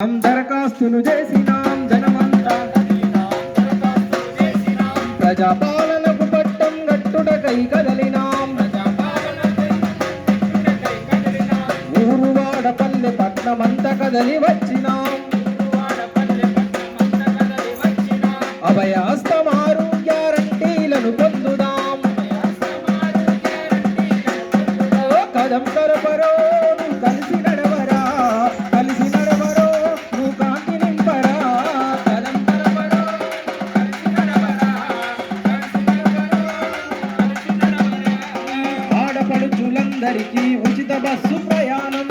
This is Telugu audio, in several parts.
దరఖాస్తులు చేసినాం జనమంతా. ప్రజాపాలనకు పట్టం గట్టుటకై కదలినాం. ఊరువాడ పల్లె పట్నమంత కదలి వచ్చినాం. అభయ హస్తమారు గ్యారంటీలను పొందుదాం. కదం కరపరో కలిసి నడ ఆడపడుచులందరికీ ఉచిత బస్సు ప్రయాణం.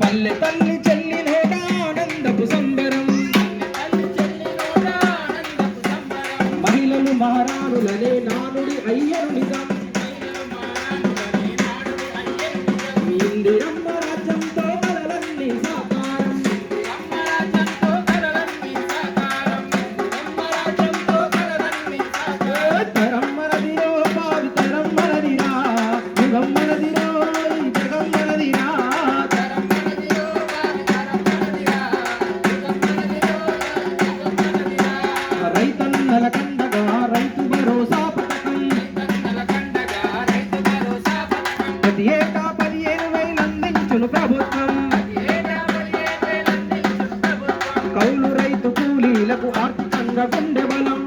పల్లె తల్లి చెల్లి నోట ఆనందపు సంబరం. మహిళలు మహారాణులనే నానుడి అయ్యరు నిజం. కౌలు రైతు కూలీలకు ఆర్థికంగా గుండె బలం.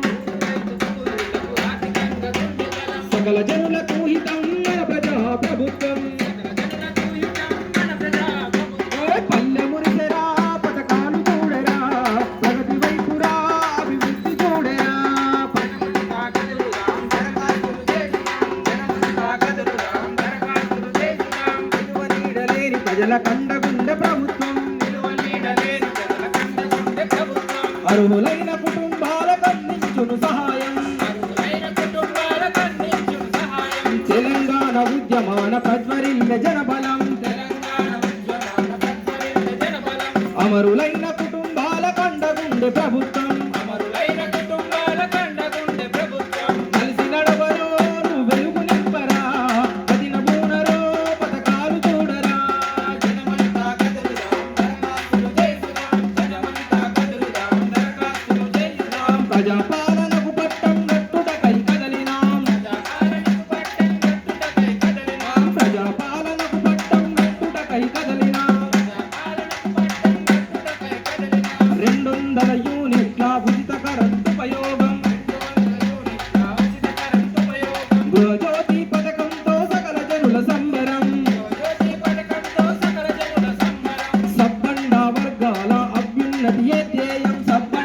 సకల జనులకు హితం మన ప్రజా ప్రభుత్వం. పల్లె మురిసెరా పథకాలు చూడరా ప్రగతి వైపురా అభివృద్ధి చూడరా. ప్రజల కండగుండె ప్రభుత్వం. అర్హులైన కుటుంబాలకు అందించును సహాయం. తెలంగాణ ఉద్యమాన ప్రజ్వరిల్ల జనబలం. అమరులైన కుటుంబాల కండగుండె ప్రభుత్వం. சத்தம் சத்தம்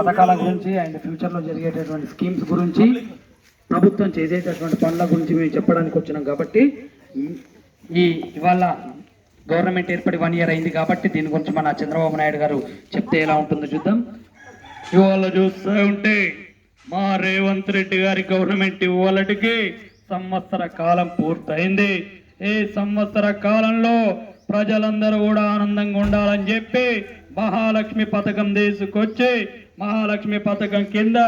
పథకాల గురించి అండ్ ఫ్యూచర్లో జరిగేటటువంటి స్కీమ్స్ గురించి ప్రభుత్వం చేసేటటువంటి పనుల గురించి మేము చెప్పడానికి వచ్చినాం కాబట్టి ఈ ఇవాళ గవర్నమెంట్ ఏర్పడి వన్ ఇయర్ అయింది కాబట్టి దీని గురించి మన చంద్రబాబు నాయుడు గారు చెప్తే ఎలా ఉంటుందో చూద్దాం. ఇవాళ చూస్తూ ఉంటే మా రేవంత్ రెడ్డి గారి గవర్నమెంట్ ఇవాళటికి సంవత్సర కాలం పూర్తయింది. ఈ సంవత్సర కాలంలో ప్రజలందరూ కూడా ఆనందంగా ఉండాలని చెప్పి మహాలక్ష్మి పథకం తీసుకొచ్చి మహాలక్ష్మి పథకం కింద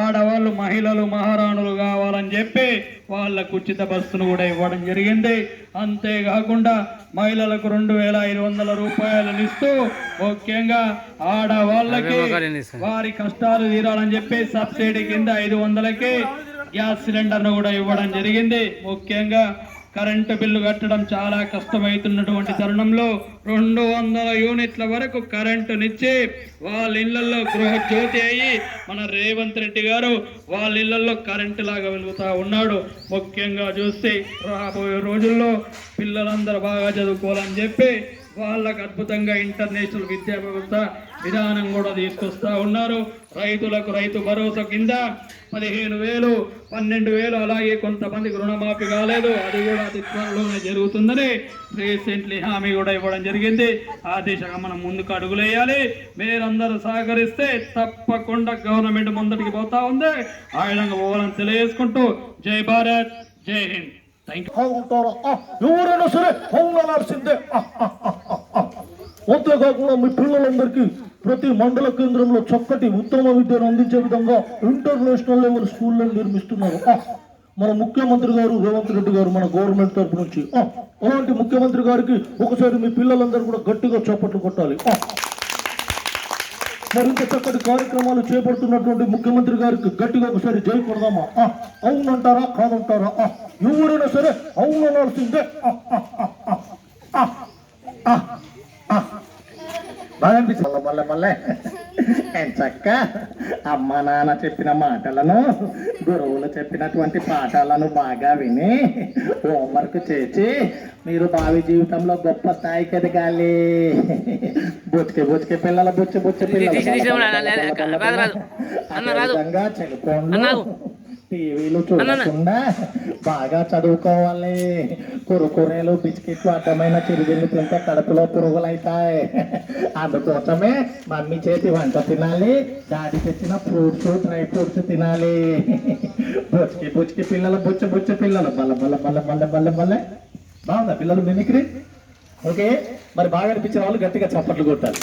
ఆడవాళ్ళు మహిళలు మహారాణులు కావాలని చెప్పి వాళ్ళకు ఉచిత బస్సును కూడా ఇవ్వడం జరిగింది. అంతేకాకుండా మహిళలకు రెండు వేల ఐదు వందల రూపాయలను ఇస్తూ ముఖ్యంగా ఆడవాళ్ళకి వారి కష్టాలు తీరాలని చెప్పి సబ్సిడీ కింద ఐదు వందలకి గ్యాస్ సిలిండర్ను కూడా ఇవ్వడం జరిగింది. ముఖ్యంగా కరెంటు బిల్లు కట్టడం చాలా కష్టమవుతున్నటువంటి తరుణంలో రెండు వందల యూనిట్ల వరకు కరెంటునిచ్చి వాళ్ళ ఇళ్ళలో గృహ జ్యోతి అయ్యి మన రేవంత్ రెడ్డి గారు వాళ్ళ ఇళ్ళలో కరెంటు లాగా వెలుగుతూ ఉన్నాడు. ముఖ్యంగా చూస్తే రాబోయే రోజుల్లో పిల్లలందరూ బాగా చదువుకోవాలని చెప్పి వాళ్ళకు అద్భుతంగా ఇంటర్నేషనల్ విద్యా వ్యవస్థ విధానం కూడా తీసుకొస్తా ఉన్నారు. రైతులకు రైతు భరోసా కింద పదిహేను వేలు పన్నెండు వేలు అలాగే కొంతమందికి రుణమాఫీ కాలేదు. అది కూడా అతి త్వరలోనే జరుగుతుందని రీసెంట్లీ హామీ కూడా ఇవ్వడం జరిగింది. ఆ దిశగా మనం ముందుకు అడుగులేయాలి. మీరందరూ సహకరిస్తే తప్పకుండా గవర్నమెంట్ ముందటికి పోతా ఉంది. ఆ విధంగా పోవాలని తెలియజేసుకుంటూ జై భారత్ జై హింద్. థ్యాంక్ యూ అంతేకాకుండా మీ పిల్లలందరికీ ప్రతి మండల కేంద్రంలో చక్కటి ఉత్తమ విద్యను అందించే విధంగా ఇంటర్నేషనల్ లెవెల్ స్కూళ్ళను నిర్మిస్తున్నారు. మన ముఖ్యమంత్రి గారు రేవంత్ రెడ్డి గారు మన గవర్నమెంట్ తరపు నుంచి. అలాంటి ముఖ్యమంత్రి గారికి ఒకసారి మీ పిల్లలందరూ కూడా గట్టిగా చప్పట్లు కొట్టాలి. మరింత చక్కటి కార్యక్రమాలు చేపడుతున్నటువంటి ముఖ్యమంత్రి గారికి గట్టిగా ఒకసారి జై కొడదామా? అవునంటారా కాదంటారా? ఎవరైనా సరే అవును అనాల్సిందే ఆ, ఆ, ఆ, ఆ, ఆ, ఆ, ఆ. బాగా అనిపించింది. మళ్ళీ మళ్ళీ చక్క? అమ్మ నాన్న చెప్పిన మాటలను గురువులు చెప్పినటువంటి పాఠాలను బాగా విని హోంవర్క్ చేసి మీరు భావి జీవితంలో గొప్ప స్థాయికి ఎదగాలి. బుచ్చికి బుచ్చికి పిల్లల బుచ్చి బుచ్చి పిల్లలు. టీవీలు చూడకుండా బాగా చదువుకోవాలి. కురుకురేలు బిస్కెట్లు అడ్డమైన చిరుగిళ్ళు తింటే కడుపులో పురుగులు అవుతాయి అందుకోసమే మమ్మీ చేతి వంట తినాలి. డాడీ తెచ్చిన ఫ్రూట్స్ డ్రై ఫ్రూట్స్ తినాలి. బుచ్చికి బుచ్చికి పిల్లలు బుచ్చ బుచ్చ పిల్లలు. బల్ల బల్ల బల్ల బల్ల బల్ల బల్ల. బాగుందా పిల్లలు మిమిక్రీ? ఓకే. మరి బాగా అనిపించిన వాళ్ళు గట్టిగా చప్పట్లు కొట్టాలి.